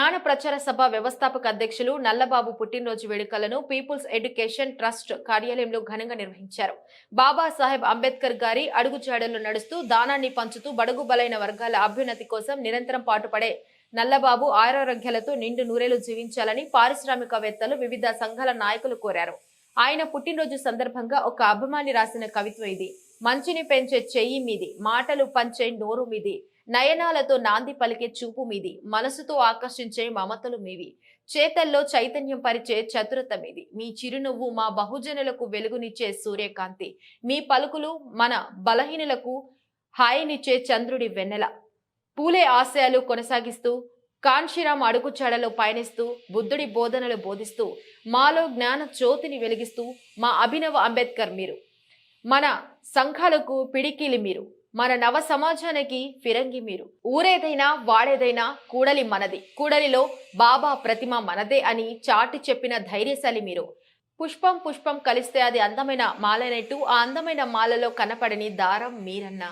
జ్ఞాన ప్రచార సభ వ్యవస్థాపక అధ్యక్షులు నల్లబాబు పుట్టినరోజు వేడుకలను పీపుల్స్ ఎడ్యుకేషన్ ట్రస్ట్ కార్యాలయంలో ఘనంగా నిర్వహించారు. బాబాసాహెబ్ అంబేద్కర్ గారి అడుగుజాడల్లో నడుస్తూ దానాన్ని పంచుతూ బడుగు బలైన వర్గాల అభ్యున్నతి కోసం నిరంతరం పాటుపడే నల్లబాబు ఆరోగ్యాలతో నిండు నూరేలు జీవించాలని పారిశ్రామికవేత్తలు వివిధ సంఘాల నాయకులు కోరారు. ఆయన పుట్టినరోజు సందర్భంగా ఒక అభిమాని రాసిన కవిత్వం ఇది. మంచిని పెంచే చెయ్యి మీది మాటలు పంచే నోరు మీది నయనాలతో నాంది పలికే చూపు మీది మనసుతో ఆకర్షించే మమతలు మీవి. చేతల్లో చైతన్యం పరిచే చతురత మీది. మీ చిరునవ్వు మా బహుజనులకు వెలుగునిచ్చే సూర్యకాంతి. మీ పలుకులు మన బలహీనులకు హాయినిచ్చే చంద్రుడి వెన్నెల. పూలే ఆశయాలు కొనసాగిస్తూ కాన్షిరామ్ అడుగుచాడలో పయనిస్తూ బుద్ధుడి బోధనలు బోధిస్తూ మాలో జ్ఞాన జ్యోతిని వెలిగిస్తూ మా అభినవ అంబేద్కర్ మీరు. మన సంఘాలకు పిడికిలి మీరు. మన నవ సమాజానికి ఫిరంగి మీరు. ఊరేదైనా వాడేదైనా కూడలి మనది. కూడలిలో బాబా ప్రతిమ మనదే అని చాటి చెప్పిన ధైర్యశాలి మీరు. పుష్పం పుష్పం కలిస్తే అది అందమైన మాలనట్టు ఆ అందమైన మాలలో కనపడని దారం మీరన్న.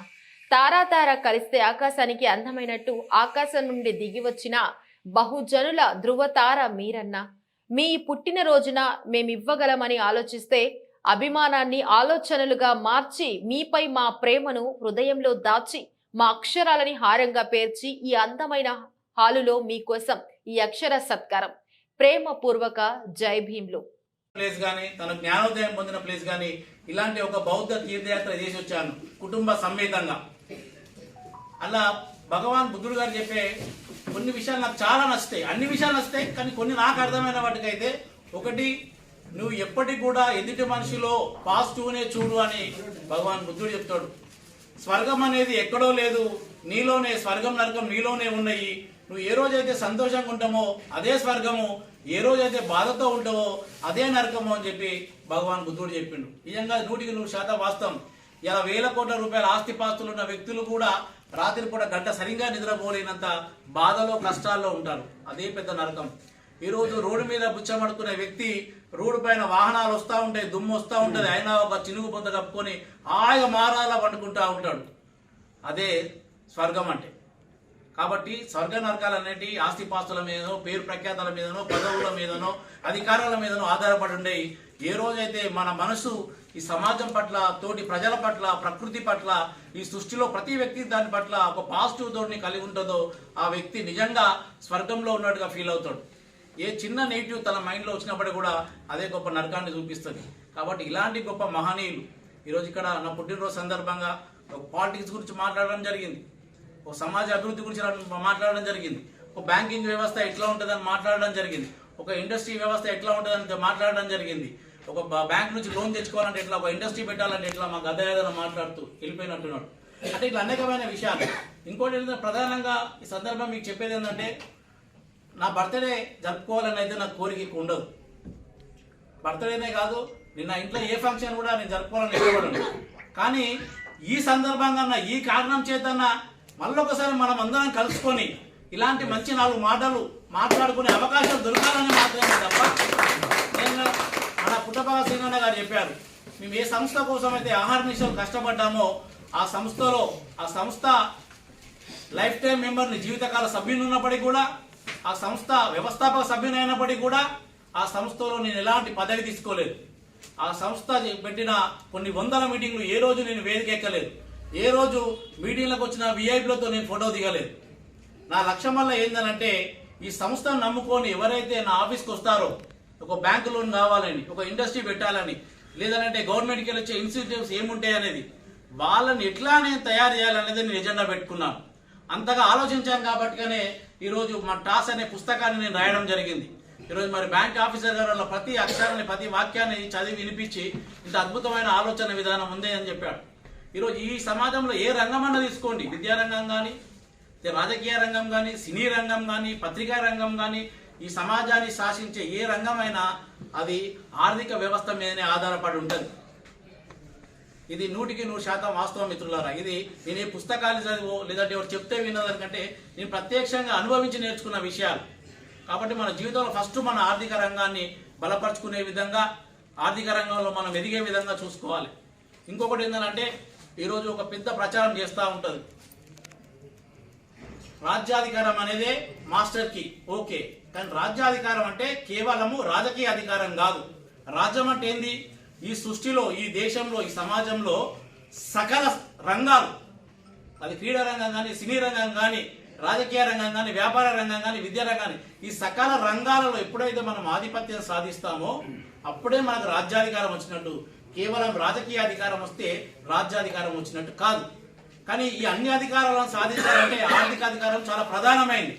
తారాతార కలిస్తే ఆకాశానికి అందమైనట్టు ఆకాశం నుండి దిగి వచ్చిన బహుజనుల ధృవతార మీరన్న. మీ పుట్టినరోజున మేమివ్వగలమని ఆలోచిస్తే అభిమానాన్ని ఆలోచనలుగా మార్చి మీపై మా ప్రేమను హృదయంలో దాచి మా అక్షరాలని హారంగా పేర్చి ఈ అందమైన హాలులో మీకోసం ఈ అక్షర సత్కారం. ప్రేమపూర్వక జై భీంలు ప్లేస్ కానీ తన జ్ఞానోదయం పొందిన ప్లేస్ కానీ ఇలాంటి ఒక బౌద్ధ తీర్థయాత్ర చేసి వచ్చాను కుటుంబ సమేతంగా. అలా భగవాన్ బుద్ధుడు గారు చెప్పే కొన్ని విషయాలు నాకు చాలా నచ్చుతాయి. అన్ని విషయాలు నచ్చుతాయి కానీ కొన్ని నాకు అర్థమైన వాటికైతే ఒకటి నువ్వు ఎప్పటికి కూడా ఎదుటి మనిషిలో పాజిటివ్నే చూడు అని భగవాన్ బుద్ధుడు చెప్తాడు. స్వర్గం అనేది ఎక్కడో లేదు నీలోనే స్వర్గం నరకం నీలోనే ఉన్నాయి. నువ్వు ఏ రోజైతే సంతోషంగా ఉంటామో అదే స్వర్గము. ఏ రోజైతే బాధతో ఉంటావో అదే నరకము అని చెప్పి భగవాన్ బుద్ధుడు చెప్పిండు. నిజంగా నూటికి నూరు శాతం వాస్తవం. ఇలా వేల కోట్ల రూపాయల ఆస్తిపాస్తులు ఉన్న వ్యక్తులు కూడా రాత్రిపూట గంట సరిగ్గా నిద్రపోలేనంత బాధలో కష్టాల్లో ఉంటారు. అదే పెద్ద నరకం. ఈరోజు రోడ్డు మీద బుచ్చమడుకునే వ్యక్తి రోడ్డు పైన వాహనాలు వస్తూ ఉంటాయి దుమ్ము వస్తూ ఉంటుంది. అయినా ఒక చినుగు పొంద కప్పుకొని హాయిగా మారాలా పండుకుంటా ఉంటాడు. అదే స్వర్గం అంటే. కాబట్టి స్వర్గ నరకాలు అనేటి ఆస్తిపాస్తుల మీదనో పేరు ప్రఖ్యాతల మీదనో పదవుల మీదనో అధికారాల మీదనో ఆధారపడి ఉండేవి. ఏ రోజైతే మన మనసు ఈ సమాజం పట్ల తోటి ప్రజల పట్ల ప్రకృతి పట్ల ఈ సృష్టిలో ప్రతి వ్యక్తి దాని పట్ల ఒక పాజిటివ్ తోటిని కలిగి ఉంటుందో ఆ వ్యక్తి నిజంగా స్వర్గంలో ఉన్నట్టుగా ఫీల్ అవుతాడు. ఏ చిన్న నెగిటివ్ తన మైండ్లో వచ్చినప్పుడు కూడా అదే గొప్ప నరకాన్ని చూపిస్తుంది. కాబట్టి ఇలాంటి గొప్ప మహనీయులు ఈరోజు ఇక్కడ నా పుట్టినరోజు సందర్భంగా ఒక పాలిటిక్స్ గురించి మాట్లాడడం జరిగింది. ఒక సమాజ అభివృద్ధి గురించి మాట్లాడడం జరిగింది. ఒక బ్యాంకింగ్ వ్యవస్థ ఎట్లా ఉంటుందని మాట్లాడడం జరిగింది. ఒక ఇండస్ట్రీ వ్యవస్థ ఎట్లా ఉంటుందని మాట్లాడడం జరిగింది. ఒక బ్యాంక్ నుంచి లోన్ తెచ్చుకోవాలంటే ఎట్లా ఒక ఇండస్ట్రీ పెట్టాలంటే ఎట్లా మా గదయాదన మాట్లాడుతూ వెళ్ళిపోయినట్టున్నాడు. అంటే ఇట్లా అనేకమైన విషయాలు. ఇంకోటి ఏంటంటే ప్రధానంగా ఈ సందర్భం మీకు చెప్పేది ఏంటంటే నా బర్త్డే జరుపుకోవాలని అయితే నాకు కోరిక ఉండదు. బర్త్డేనే కాదు నిన్న ఇంట్లో ఏ ఫంక్షన్ కూడా నేను జరుపుకోవాలని ఇష్టపడను. కానీ ఈ సందర్భంగా ఈ కారణం చేతన్న మళ్ళొకసారి మనం అందరం కలుసుకొని ఇలాంటి మంచి నాలుగు మాటలు మాట్లాడుకునే అవకాశం దొరకాలని మాత్రమే తప్ప నేను మన పుట్టపగ సింగన్న గారు చెప్పారు మేము ఏ సంస్థ కోసం అయితే ఆహార నిమిషం కష్టపడ్డామో ఆ సంస్థలో ఆ సంస్థ లైఫ్ టైం మెంబర్ని జీవితకాల సభ్యులు ఉన్నప్పటికీ కూడా ఆ సంస్థ వ్యవస్థాపక సభ్యునైనప్పటికీ కూడా ఆ సంస్థలో నేను ఎలాంటి పదవి తీసుకోలేదు. ఆ సంస్థ పెట్టిన కొన్ని వందల మీటింగ్లు ఏ రోజు నేను వేదిక ఎక్కలేదు. ఏ రోజు మీటింగ్లకు వచ్చిన విఐపీలతో నేను ఫోటో దిగలేదు. నా లక్ష్యం వల్ల ఏందనంటే ఈ సంస్థను నమ్ముకొని ఎవరైతే నా ఆఫీస్కి వస్తారో ఒక బ్యాంకు లోన్ కావాలని ఒక ఇండస్ట్రీ పెట్టాలని లేదంటే గవర్నమెంట్కి వెళ్ళి వచ్చే ఇన్స్టిట్యూట్స్ ఏముంటాయి అనేది వాళ్ళని ఎట్లా నేను తయారు చేయాలనేది నేను ఎజెండా పెట్టుకున్నాను. అంతగా ఆలోచించాం కాబట్టిగానే ఈరోజు మా టాస్ అనే పుస్తకాన్ని నేను రాయడం జరిగింది. ఈరోజు మరి బ్యాంక్ ఆఫీసర్ గారు ప్రతి అక్షరాన్ని ప్రతి వాక్యాన్ని చదివి వినిపించి ఇంత అద్భుతమైన ఆలోచన విధానం ఉంది అని చెప్పాడు. ఈరోజు ఈ సమాజంలో ఏ రంగం అన్న తీసుకోండి. విద్యారంగం కానీ రాజకీయ రంగం కానీ సినీ రంగం కానీ పత్రికా రంగం కానీ ఈ సమాజాన్ని శాసించే ఏ రంగమైనా అది ఆర్థిక వ్యవస్థ మీదనే ఆధారపడి ఉంటుంది. ఇది నూటికి నూరు శాతం వాస్తవం మిత్రులారా. ఇది నేను ఏ పుస్తకాలు చదివో లేదంటే ఎవరు చెప్తే విన్నదానికంటే నేను ప్రత్యక్షంగా అనుభవించి నేర్చుకున్న విషయాలు. కాబట్టి మన జీవితంలో ఫస్ట్ మన ఆర్థిక రంగాన్ని బలపరుచుకునే విధంగా ఆర్థిక రంగంలో మనం ఎదిగే విధంగా చూసుకోవాలి. ఇంకొకటి ఏంటంటే ఈరోజు ఒక పెద్ద ప్రచారం చేస్తూ ఉంటుంది. రాజ్యాధికారం అనేదే మాస్టర్కి. ఓకే. కానీ రాజ్యాధికారం అంటే కేవలము రాజకీయ అధికారం కాదు. రాజ్యం అంటే ఏంది? ఈ సృష్టిలో ఈ దేశంలో ఈ సమాజంలో సకల రంగాలు అది క్రీడా రంగం కానీ సినీ రంగం కానీ రాజకీయ రంగం కానీ వ్యాపార రంగం కానీ విద్యా రంగం ఈ సకల రంగాలలో ఎప్పుడైతే మనం ఆధిపత్యం సాధిస్తామో అప్పుడే మనకు రాజ్యాధికారం వచ్చినట్టు కేవలం రాజకీయ అధికారం వస్తే రాజ్యాధికారం వచ్చినట్టు కాదు. కానీ ఈ అన్ని అధికారాలను సాధించాలంటే ఆర్థిక అధికారం చాలా ప్రధానమైంది.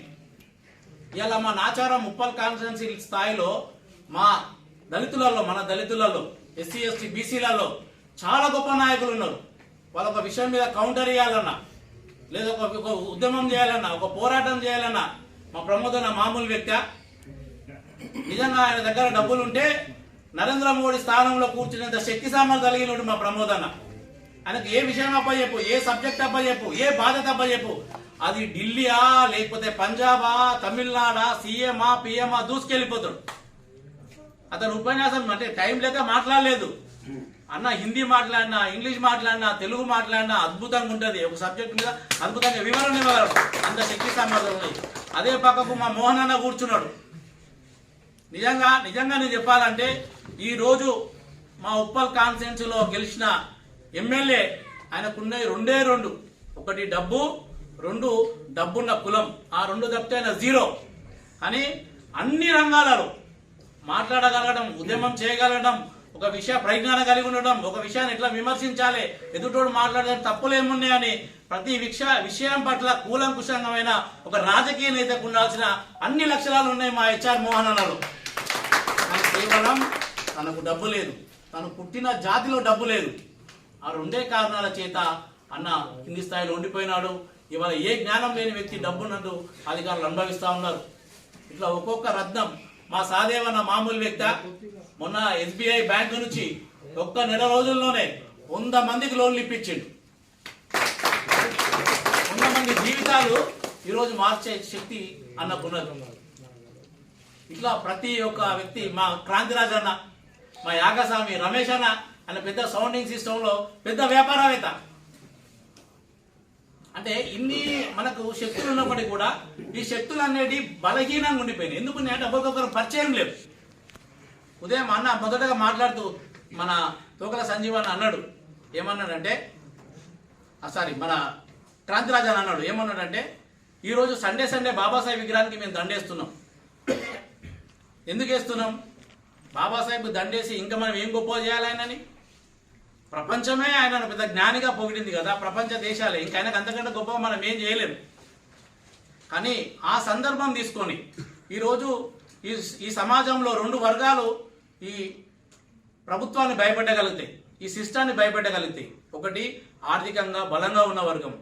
ఇలా మా నాచారం ముప్పల్ కాన్స్టిట్యున్సీ స్థాయిలో మా దళితులలో మన దళితులలో ఎస్సీ ఎస్టీ బీసీలలో చాలా గొప్ప నాయకులు ఉన్నారు. వాళ్ళ ఒక విషయం మీద కౌంటర్ ఇవ్వాలన్నా లేదా ఒక ఉద్యమం చేయాలన్నా ఒక పోరాటం చేయాలన్నా మా ప్రమోద్ మామూలు వ్యక్తి. నిజంగా ఆయన దగ్గర డబ్బులు ఉంటే నరేంద్ర మోడీ స్థానంలో కూర్చునేంత శక్తి సామర్థ్యం కలిగిన మా ప్రమోద్ అన్న ఆయనకు ఏ విషయం అప్పచెప్పు ఏ సబ్జెక్ట్ అప్పచెప్పు ఏ బాధ్యత అప్పచెప్పు అది ఢిల్లీయా లేకపోతే పంజాబా తమిళనాడా సీఎమా పిఎమా దూసుకెళ్ళిపోతాడు. అతను ఉపన్యాసం అంటే టైం లేక మాట్లాడలేదు. అన్న హిందీ మాట్లాడినా ఇంగ్లీష్ మాట్లాడినా తెలుగు మాట్లాడినా అద్భుతంగా ఉంటుంది. ఒక సబ్జెక్ట్ మీద అద్భుతంగా వివరణ ఇవ్వగలడు. అంత శక్తి సామర్థ్యం ఉన్నాయి అదే పక్కకు మా మోహన్ అన్న కూర్చున్నాడు. నిజంగా నిజంగా నేను చెప్పాలంటే ఈ రోజు మా ఉప్పల్ కాన్స్టిట్యున్సీలో గెలిచిన ఎమ్మెల్యే ఆయనకున్నవి రెండే రెండు. ఒకటి డబ్బు రెండు డబ్బున్న కులం. ఆ రెండు తప్పితే ఆయన జీరో. అని అన్ని రంగాలలో మాట్లాడగలగడం ఉద్యమం చేయగలగడం ఒక విషయ ప్రజ్ఞానం కలిగి ఉండడం ఒక విషయాన్ని ఎట్లా విమర్శించాలి ఎదుటోడు మాట్లాడడం తప్పులేమున్నాయని ప్రతి విషయ విషయం పట్ల కూలంకుషంగమైన ఒక రాజకీయ నేతకు ఉండాల్సిన అన్ని లక్షణాలు ఉన్నాయి మా హెచ్ఆర్ మోహన్ అన్నారు కేవలం తనకు డబ్బు లేదు. తను పుట్టిన జాతిలో డబ్బు లేదు. ఆ రెండే కారణాల చేత అన్న కింది స్థాయిలో ఉండిపోయినాడు. ఇవాళ ఏ జ్ఞానం లేని వ్యక్తి డబ్బున్నట్టు అధికారులు అనుభవిస్తా ఉన్నారు. ఇట్లా ఒక్కొక్క రత్నం మా సాదేవన్న మామూలు వ్యక్త. మొన్న ఎస్బీఐ బ్యాంకు నుంచి ఒక్క నెల రోజుల్లోనే వంద మందికి లోన్లు ఇప్పించిండు. వంద మంది జీవితాలు ఈరోజు మార్చే శక్తి అన్నకున్నది. ఇట్లా ప్రతి ఒక్క వ్యక్తి మా క్రాంతిరాజ్ అన్న మా యాగస్వామి రమేష్ అన్న అన్న పెద్ద సౌండింగ్ సిస్టంలో పెద్ద వ్యాపారవేత్త. అంటే ఇన్ని మనకు శక్తులు ఉన్నప్పటికీ కూడా ఈ శక్తులు అనేవి బలహీనంగా ఉండిపోయినాయి. ఎందుకు అంటే ఒకరికొకరు పరిచయం లేవు. ఉదయం అన్న మొదటగా మాట్లాడుతూ మన తోకల సంజీవన్ అన్నాడు. ఏమన్నాడంటే సారీ మన క్రాంతిరాజ్ అని అన్నాడు. ఏమన్నాడంటే ఈరోజు సండే సండే బాబాసాహెబ్ విగ్రహానికి మేము దండేస్తున్నాం. ఎందుకు వేస్తున్నాం? బాబాసాహెబ్ దండేసి ఇంకా మనం ఏం గొప్ప చేయాలని ప్రపంచమే ఆయన పెద్ద జ్ఞానిగా పొగిడింది కదా ప్రపంచ దేశాలే. ఇంకా ఆయనకు అంతకంటే గొప్ప మనం ఏం చేయలేము. కానీ ఆ సందర్భం తీసుకొని ఈరోజు ఈ ఈ సమాజంలో రెండు వర్గాలు ఈ ప్రభుత్వాన్ని భయపెట్టగలుగుతాయి ఈ సిస్టాన్ని భయపెట్టగలుగుతాయి ఒకటి ఆర్థికంగా బలంగా ఉన్న వర్గం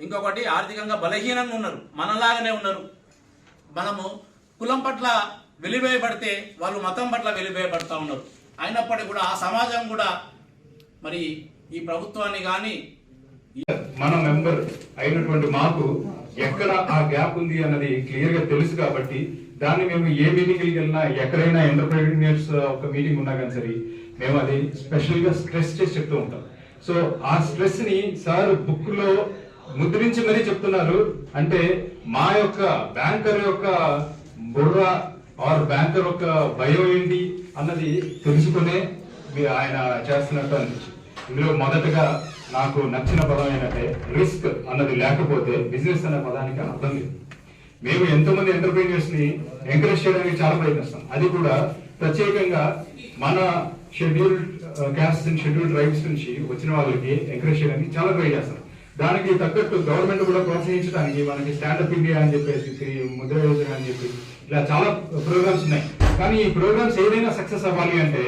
ఇంకొకటి ఆర్థికంగా బలహీనంగా ఉన్నారు మనలాగానే ఉన్నారు. మనము కులం పట్ల వెలివేయబడితే వాళ్ళు మతం పట్ల వెలివేయబడతా ఉన్నారు. అయినప్పటికీ కూడా ఆ సమాజం కూడా మరి ఈ ప్రభుత్వాన్ని కానీ మన మెంబర్ అయినటువంటి మాకు ఎక్కడ ఆ గ్యాప్ ఉంది అన్నది క్లియర్గా తెలుసు కాబట్టి దాన్ని మేము ఏ మీటింగ్కి వెళ్ళినా ఎక్కడైనా ఎంటర్ప్రీనియర్స్ ఒక మీటింగ్ ఉన్నా కానీ సరే మేము అది స్పెషల్గా స్ట్రెస్ చేసి చెప్తూ ఉంటాం. సో ఆ స్ట్రెస్ని సార్ బుక్లో ముద్రించి మరీ చెప్తున్నారు. అంటే మా యొక్క బ్యాంకర్ యొక్క బుర్ర ఆర్ బ్యాంకర్ యొక్క భయం ఏంటి అన్నది తెలుసుకునే మీరు ఆయన చేస్తున్నట్టు అనిపించింది. ఇందులో మొదటగా నాకు నచ్చిన పదం ఏంటంటే రిస్క్ అన్నది లేకపోతే బిజినెస్ అనే పదానికి అర్థం లేదు. మేము ఎంతోమంది ఎంటర్ప్రీనియర్స్ని ఎంకరేజ్ చేయడానికి చాలా ప్రయత్నిస్తాం. అది కూడా ప్రత్యేకంగా మన scheduled caste and scheduled tribes నుంచి వచ్చిన వాళ్ళకి ఎంకరేజ్ చేయడానికి చాలా ట్రై చేస్తాం. దానికి తగ్గట్టు గవర్నమెంట్ కూడా ప్రోత్సహించడానికి మనకి స్టాండప్ ఇండియా అని చెప్పేసి ముద్ర యోజన అని చెప్పి ఇలా చాలా ప్రోగ్రామ్స్ ఉన్నాయి. కానీ ఈ ప్రోగ్రామ్స్ ఏదైనా సక్సెస్ అవ్వాలి అంటే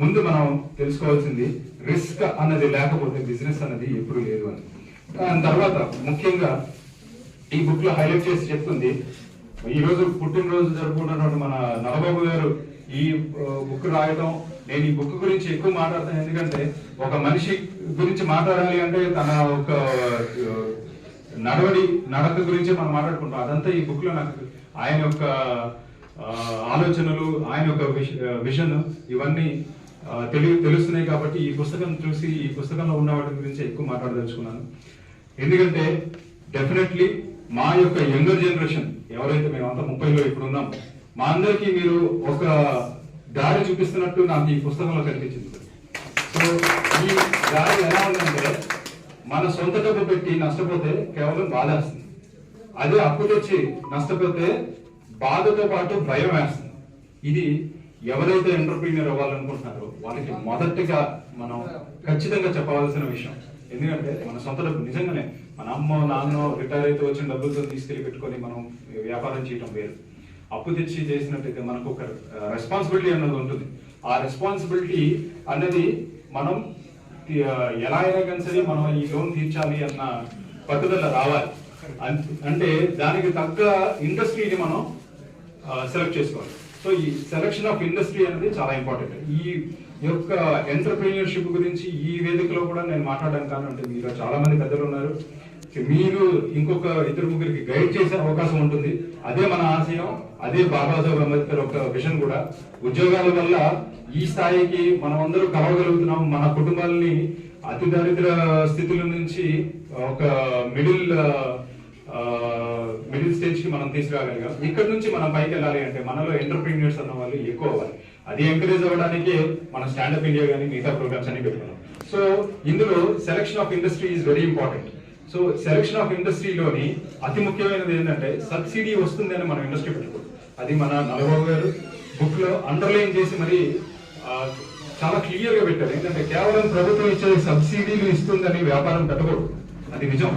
ముందు మనం తెలుసుకోవాల్సింది రిస్క్ అన్నది లేకపోతే బిజినెస్ అన్నది ఎప్పుడు లేదు అని. దాని తర్వాత ముఖ్యంగా ఈ బుక్లో హైలైట్ చేసి చెప్తుంది ఈ రోజు పుట్టినరోజు జరుపుకుంటున్నటువంటి మన నలబాబు గారు ఈ బుక్ రాయడం నేను ఈ బుక్ గురించి ఎక్కువ మాట్లాడతాను ఎందుకంటే ఒక మనిషి గురించి మాట్లాడాలి అంటే తన ఒక నడవడి నడక గురించి మనం మాట్లాడుకుంటాం. అదంతా ఈ బుక్లో నాకు ఆయన యొక్క ఆలోచనలు ఆయన యొక్క విజన్ ఇవన్నీ తెలి తెలుస్తున్నాయి కాబట్టి ఈ పుస్తకం చూసి ఈ పుస్తకంలో ఉన్న వాటి గురించి ఎక్కువ మాట్లాడదలుచుకున్నాను. ఎందుకంటే డెఫినెట్లీ మా యొక్క యంగర్ జనరేషన్ ఎవరైతే మేమంతా ముప్పైలో ఇప్పుడు ఉన్నాం మా అందరికీ మీరు ఒక దారి చూపిస్తున్నట్టు నాకు ఈ పుస్తకంలో కనిపించింది. సో ఈ దారి ఎలా ఉందంటే మన సొంత డబ్బు పెట్టి నష్టపోతే కేవలం బాధ వేస్తుంది. అదే అప్పు తెచ్చి నష్టపోతే బాధతో పాటు భయం వేస్తుంది. ఇది ఎవరైతే ఎంటర్ప్రీనియర్ అవ్వాలనుకుంటున్నారో వాళ్ళకి మొదటిగా మనం ఖచ్చితంగా చెప్పవలసిన విషయం. ఎందుకంటే మన సొంత డబ్బు నిజంగానే మన అమ్మ నాన్న రిటైర్ అయితే వచ్చిన డబ్బులతో తీసుకెళ్ళి పెట్టుకొని మనం వ్యాపారం చేయటం వేరు. అప్పు తెచ్చి చేసినట్టయితే మనకు ఒక రెస్పాన్సిబిలిటీ అన్నది ఉంటుంది. ఆ రెస్పాన్సిబిలిటీ అన్నది మనం ఎలా అయినా కానీ సరే మనం ఈ లోన్ తీర్చాలి అన్న పట్టుదల రావాలి. అన్- అంటే దానికి తగ్గ ఇండస్ట్రీని మనం సెలెక్ట్ చేసుకోవాలి. సో ఈ సెలక్షన్ ఆఫ్ ఇండస్ట్రీ అనేది చాలా ఇంపార్టెంట్ ఈ యొక్క ఎంటర్ప్రీనియర్షిప్ గురించి ఈ వేదికలో కూడా నేను మాట్లాడడానికి కానీ ఉంటుంది మీలో చాలా మంది పెద్దలు ఉన్నారు. మీరు ఇంకొక ఇద్దరు ముగ్గురికి గైడ్ చేసే అవకాశం ఉంటుంది. అదే మన ఆశయం అదే బాబాసాహెబ్ అంబేద్కర్ ఒక విషన్ కూడా. ఉద్యోగాల వల్ల ఈ స్థాయికి మనం అందరూ కలవగలుగుతున్నాం. మన కుటుంబాలని అతి దరిద్ర స్థితుల నుంచి ఒక మిడిల్ మిడిల్ స్టేజ్కి మనం తీసుకురాగలిగాం. ఇక్కడ నుంచి మనం పైకి వెళ్ళాలి అంటే మనలో ఎంటర్ప్రీనియర్స్ అన్న వాళ్ళు ఎక్కువ అవ్వాలి. అది ఎంకరేజ్ అవ్వడానికి మన స్టాండప్ ఇండియా కానీ మిగతా ప్రోగ్రామ్స్ అన్ని పెట్టుకున్నాం. సో ఇందులో selection of industry is very important. So selection of ఇండస్ట్రీలోని అతి ముఖ్యమైనది ఏంటంటే సబ్సిడీ వస్తుందని మనం ఇండస్ట్రీ పెట్టుకోవాలి. అది మన నలబాబు గారు బుక్లో అండర్లైన్ చేసి మరి చాలా క్లియర్గా పెట్టారు. ఏంటంటే కేవలం ప్రభుత్వం ఇచ్చే సబ్సిడీలు ఇస్తుందని వ్యాపారం పెట్టకూడదు. అది నిజం.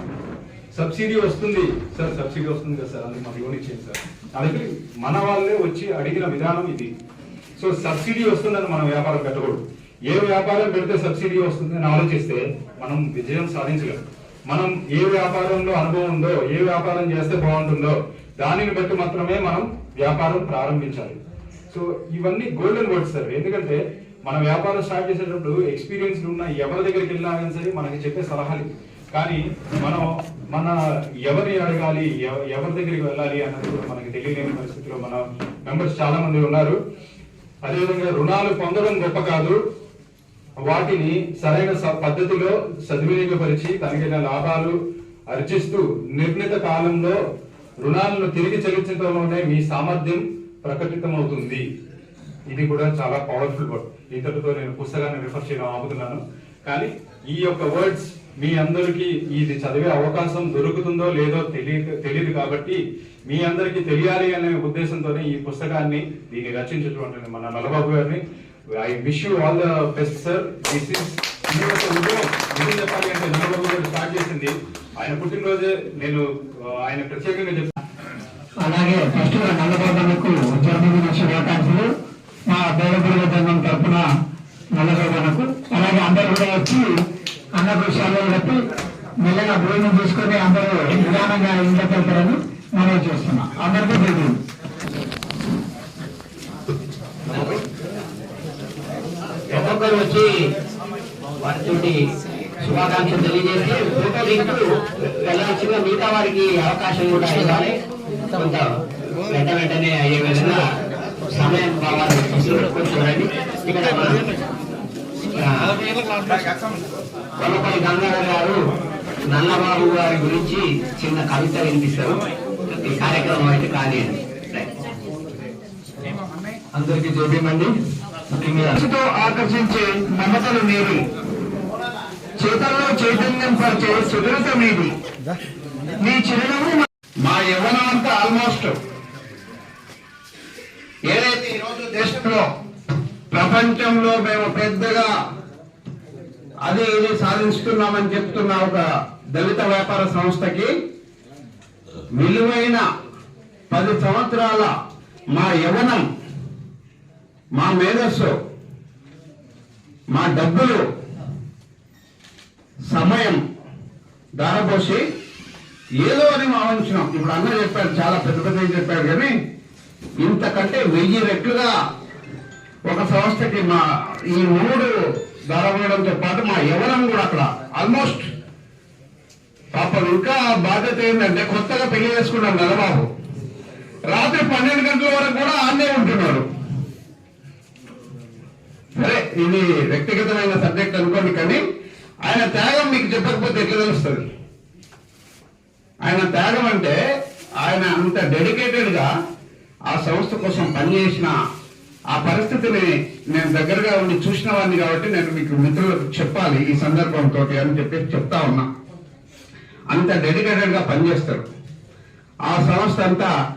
సబ్సిడీ వస్తుంది. సార్ సబ్సిడీ వస్తుంది కదా సార్ అందుకు మాకు లోన్ ఇచ్చేది సార్. నా మన వాళ్ళే వచ్చి అడిగిన విధానం ఇది. సో సబ్సిడీ వస్తుందని మనం వ్యాపారం పెట్టకూడదు. ఏ వ్యాపారం పెడితే సబ్సిడీ వస్తుంది అని ఆలోచిస్తే మనం విజయం సాధించగలం. మనం ఏ వ్యాపారంలో అనుభవం ఉందో ఏ వ్యాపారం చేస్తే బాగుంటుందో దానిని బట్టి మాత్రమే మనం వ్యాపారం ప్రారంభించాలి. సో ఇవన్నీ గోల్డెన్ వర్డ్స్ సార్. ఎందుకంటే మన వ్యాపారం స్టార్ట్ చేసేటప్పుడు ఎక్స్పీరియన్స్ ఉన్న ఎవరి దగ్గరికి వెళ్ళినా కానీ సరే మనకి చెప్పే సలహాలు కానీ మనం మన ఎవరిని అడగాలి ఎవ- ఎవరి దగ్గరికి వెళ్ళాలి అన్నది కూడా మనకి తెలియలేని పరిస్థితిలో మన మెంబర్స్ చాలా మంది ఉన్నారు. అదేవిధంగా రుణాలు పొందడం గొప్ప కాదు. వాటిని సరైన స- పద్ధతిలో సద్వినియోగపరిచి తనకైన లాభాలు అర్జిస్తూ నిర్ణీత కాలంలో రుణాలను తిరిగి చెల్లించడంలోనే మీ సామర్థ్యం ప్రకటితమవుతుంది. ఇది కూడా చాలా పవర్ఫుల్ వర్డ్ ఇంతటితో నేను పుస్తకాన్ని రిఫర్ చేయడం ఆపుతున్నాను. కానీ ఈ యొక్క వర్డ్స్ మీ అందరికీ ఇది చదివే అవకాశం దొరుకుతుందో లేదో తెలియదు తెలియదు కాబట్టి మీ అందరికీ తెలియాలి అనే ఉద్దేశంతోనే ఈ పుస్తకాన్ని దీన్ని రచించినటువంటి మన నల్లబాబు గారిని. I wish you all the best sir this is చెప్పాలి అంటే నల్లబాబు గారు స్టార్ట్ చేసింది. ఆయన పుట్టినరోజే నేను ఆయన ప్రత్యేకంగా చెప్తాను అలాగే ఫస్ట్ నల్లబాబు జన్మదిన శుభాకాంక్షలు మా దేవగురుల జన్మం తరఫున నల్లబాబులకు అలాగే అందరూ కూడా వచ్చి అన్న సెలవు బట్టి మెల్లగా భోజనం తీసుకొని అందరూ నిదానంగా ఇంట్లోకి వెళ్తారని మనవి చేస్తున్నాం. అందరికీ తెలియదు ఒక్కొక్కరు వచ్చి వారితోటి శుభాకాంక్షలు తెలియజేసి ఫోటో దిగుతూ వెళ్ళాల్సిన మిగతా వారికి అవకాశం కూడా ఇవ్వాలి. కొంత వెంట వెంటనే అయ్యే విధంగా సమయం కావాలి. చూడండి ఇక్కడ కొనపల్లి గంగాధర్ గారు నల్లబాబు గారి గురించి చిన్న కవిత వినిపిస్తారు. ఈ కార్యక్రమం అయితే కానివ్వండి అందరికీ జోబేమండి మనసుతో ఆకర్షించే మమతలు మీవి. చేతల్లో చైతన్యం పరిచే సుదృత మీది. మీ చిరునవ్వు మా యవ్వనం అంతా ఆల్మోస్ట్ ఏదైతే ఈరోజు దేశంలో ప్రపంచంలో మేము పెద్దగా అది ఇది సాధిస్తున్నామని చెప్తున్న ఒక దళిత వ్యాపార సంస్థకి విలువైన పది సంవత్సరాల మా యవనం మా మేధస్సు మా డబ్బులు సమయం దారపోసి ఏదో అని మా భావించినాం ఇప్పుడు అన్న చెప్పాడు చాలా పెద్ద పెద్ద చెప్పాడు కానీ ఇంతకంటే వెయ్యి రెట్లుగా ఒక సంస్థకి మా ఈ మూడు ధారపోయడంతో పాటు మా యవనం కూడా అక్కడ ఆల్మోస్ట్ పాపం ఇంకా బాధ్యత ఏంటంటే కొత్తగా పెళ్ళి చేసుకున్నాం నల్లబాబు రాత్రి పన్నెండు గంటల వరకు కూడా ఆన్నే ఉంటున్నాడు. సరే ఇది వ్యక్తిగతమైన సబ్జెక్ట్ అనుకోండి కానీ ఆయన త్యాగం మీకు చెప్పకపోతే ఎట్లా తెలుస్తుంది? ఆయన త్యాగం అంటే ఆయన అంత డెడికేటెడ్గా ఆ సంస్థ కోసం పనిచేసిన ఆ పరిస్థితిని నేను దగ్గరగా ఉండి చూసిన వాడిని కాబట్టి నేను మీకు మిత్రులకు చెప్పాలి ఈ సందర్భంతో అని చెప్పి చెప్తా ఉన్నా. అంత డెడికేటెడ్గా పనిచేస్తారు. ఆ సంస్థ అంతా